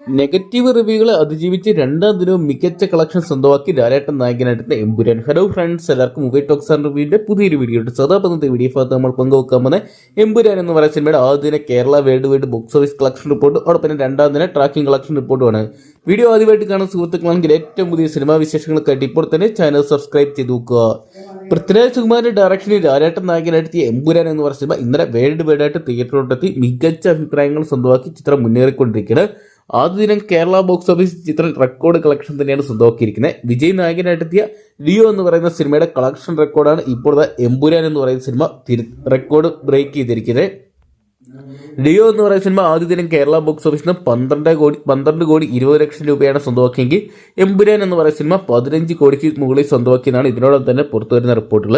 Negative റിവ്യൂകളെ അതിജീവിച്ച് രണ്ടാം ദിനവും മികച്ച കളക്ഷൻ സ്വന്തമാക്കി ലാലേട്ടൻ നായകനായിട്ട് എമ്പുരാൻ. ഹലോ ഫ്രണ്ട്സ് എല്ലാവർക്കും മുഖേ ടോക്സ് ആൻഡ് പുതിയൊരു വീഡിയോ ഉണ്ട് സദാപന്നത്തെ വീഡിയോ ഭാഗത്ത് നമ്മൾ പങ്കുവെക്കാൻ പോകുന്നത് എമ്പുരാൻ എന്ന് പറയുന്ന സിനിമയുടെ ആദ്യ ദിന Kerala world wide box office collection report അതോടൊപ്പം രണ്ടാം ദിന ട്രാക്കിംഗ് കളക്ഷൻ റിപ്പോർട്ടുമാണ് വീഡിയോ ആദ്യമായിട്ട് കാണുന്ന സുഹൃത്തുക്കളാണെങ്കിൽ ഏറ്റവും പുതിയ സിനിമാ വിശേഷങ്ങൾക്കായിട്ട് ഇപ്പോൾ തന്നെ ചാനൽ സബ്സ്ക്രൈബ് ചെയ്ത് നോക്കുക. പൃഥ്വിരാജ് കുമാറിന്റെ ഡയറക്ഷനിൽ ലാലേട്ടൻ നായകനായിട്ട് എമ്പുരാൻ എന്ന് പറയുന്ന സിനിമ ഇന്നലെ വേൾഡ് വൈഡായിട്ട് തിയേറ്ററിലോട്ടെത്തി മികച്ച അഭിപ്രായങ്ങൾ സ്വന്തമാക്കി ചിത്രം മുന്നേറിക്കൊണ്ടിരിക്കുന്നത് ആദ്യ ദിനം കേരള ബോക്സ് ഓഫീസ് ചിത്രം റെക്കോർഡ് കളക്ഷൻ തന്നെയാണ് സ്വന്തമാക്കിയിരിക്കുന്നത്. വിജയ് നായകനായിട്ടെത്തിയ ലിയോ എന്ന് പറയുന്ന സിനിമയുടെ കളക്ഷൻ റെക്കോർഡാണ് ഇപ്പോഴത്തെ എമ്പുരാൻ എന്ന് പറയുന്ന സിനിമ റെക്കോർഡ് ബ്രേക്ക് ചെയ്തിരിക്കുന്നത്. ലിയോ എന്ന് പറയുന്ന സിനിമ ആദ്യ ദിനം കേരള ബോക്സ് ഓഫീസിൽ നിന്ന് പന്ത്രണ്ട് കോടി പന്ത്രണ്ട് കോടി ഇരുപത് ലക്ഷം രൂപയാണ് സ്വന്തമാക്കിയെങ്കിൽ എമ്പുരാൻ എന്ന് പറയുന്ന സിനിമ പതിനഞ്ച് കോടിക്ക് മുകളിൽ സ്വന്തമാക്കിയതാണ് ഇതിനോടൊപ്പം തന്നെ പുറത്തു വരുന്ന റിപ്പോർട്ടുകൾ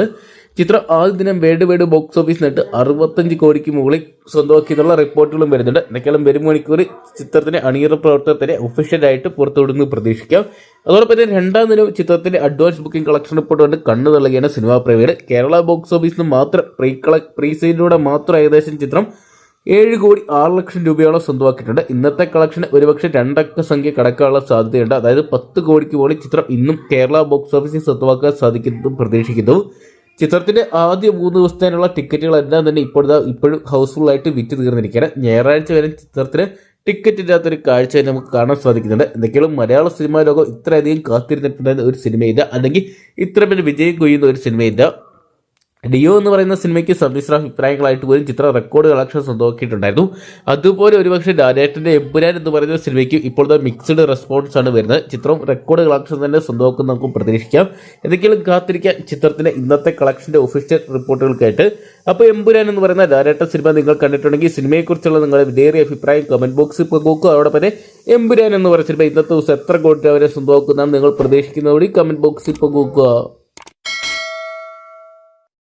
ചിത്രം ആദ്യ ദിനം വേട് വേട് ബോക്സ് ഓഫീസ് നേട്ട് അറുപത്തഞ്ച് കോടിക്ക് മുകളിൽ സ്വന്തമാക്കിയെന്നുള്ള റിപ്പോർട്ടുകളും വരുന്നുണ്ട്. എന്തൊക്കെയാലും വരും മണിക്കൂർ ചിത്രത്തിന്റെ അണിയറ പ്രവർത്തനത്തിന് ഒഫീഷ്യലായിട്ട് പുറത്തുവിടുന്നു പ്രതീക്ഷിക്കാം. അതോടൊപ്പം തന്നെ രണ്ടാം ദിനം ചിത്രത്തിന്റെ അഡ്വാൻസ് ബുക്കിംഗ് കളക്ഷൻ റിപ്പോർട്ട് കൊണ്ട് കണ്ണു തള്ളുകയാണ് സിനിമാ പ്രേമികൾ. കേരള ബോക്സ് ഓഫീസിൽ നിന്ന് മാത്രം പ്രീ കള പ്രീ മാത്രം ഏകദേശം ചിത്രം ഏഴ് കോടി ആറ് ലക്ഷം രൂപയോളം സ്വന്തമാക്കിയിട്ടുണ്ട്. ഇന്നത്തെ കളക്ഷൻ ഒരുപക്ഷെ രണ്ടക്ക സംഖ്യ കടക്കാനുള്ള സാധ്യതയുണ്ട്. അതായത് പത്ത് കോടിക്ക് മുകളിൽ ചിത്രം ഇന്നും കേരള ബോക്സ് ഓഫീസിൽ സ്വന്തമാക്കാൻ സാധിക്കുന്നതും പ്രതീക്ഷിക്കുന്നു. ചിത്രത്തിന്റെ ആദ്യ മൂന്ന് ദിവസത്തേനുള്ള ടിക്കറ്റുകൾ എല്ലാം തന്നെ ഇപ്പോഴത്തെ ഇപ്പോഴും ഹൗസ്ഫുൾ ആയിട്ട് വിറ്റ് തീർന്നിരിക്കുകയാണ്. ഞായറാഴ്ച വരെ ചിത്രത്തിന് ടിക്കറ്റ് ഇല്ലാത്തൊരു കാഴ്ച നമുക്ക് കാണാൻ സാധിക്കുന്നുണ്ട്. എന്തൊക്കെയാണ് മലയാള സിനിമാ ലോകം ഇത്രയധികം കാത്തിരുന്നിട്ടുണ്ടായിരുന്ന ഒരു സിനിമയില്ല. അല്ലെങ്കിൽ ഇത്ര വലിയ വിജയം കൊയ്യുന്ന ഒരു സിനിമയില്ല. ഡിയോ എന്ന് പറയുന്ന സിനിമയ്ക്ക് സമ്മിശ്ര അഭിപ്രായങ്ങളായിട്ട് പോലും ചിത്ര റെക്കോർഡ് കളക്ഷൻ സ്വന്തമാക്കിയിട്ടുണ്ടായിരുന്നു അതുപോലെ ഒരുപക്ഷെ ഡയറക്ടറിന്റെ എമ്പുരാൻ എന്ന് പറയുന്ന സിനിമയ്ക്ക് ഇപ്പോഴത്തെ മിക്സഡ് റെസ്പോൺസ് ആണ് വരുന്നത്. ചിത്രം റെക്കോർഡ് കളക്ഷൻ തന്നെ സ്വന്തമാക്കും നമുക്ക് പ്രതീക്ഷിക്കാം. എന്തെങ്കിലും കാത്തിരിക്കാൻ ചിത്രത്തിന്റെ ഇന്നത്തെ കളക്ഷന്റെ ഒഫീഷ്യൽ റിപ്പോർട്ടുകൾക്കായിട്ട്. അപ്പോൾ എമ്പുരാൻ എന്ന് പറയുന്ന ഡയറക്ടർ സിനിമ നിങ്ങൾ കണ്ടിട്ടുണ്ടെങ്കിൽ സിനിമയെക്കുറിച്ചുള്ള നിങ്ങളുടെ വിലയേറിയ അഭിപ്രായം കമന്റ് ബോക്സിൽ പോകും അതോടൊപ്പം തന്നെ എമ്പുരാൻ എന്ന് പറയുന്ന സിനിമ ഇന്നത്തെ ദിവസം എത്ര കോടി അവരെ സ്വന്തമാക്കുന്നതാണ് നിങ്ങൾ പ്രതീക്ഷിക്കുന്നതോടെ കമന്റ് ബോക്സിൽ പങ്കുവെക്കുക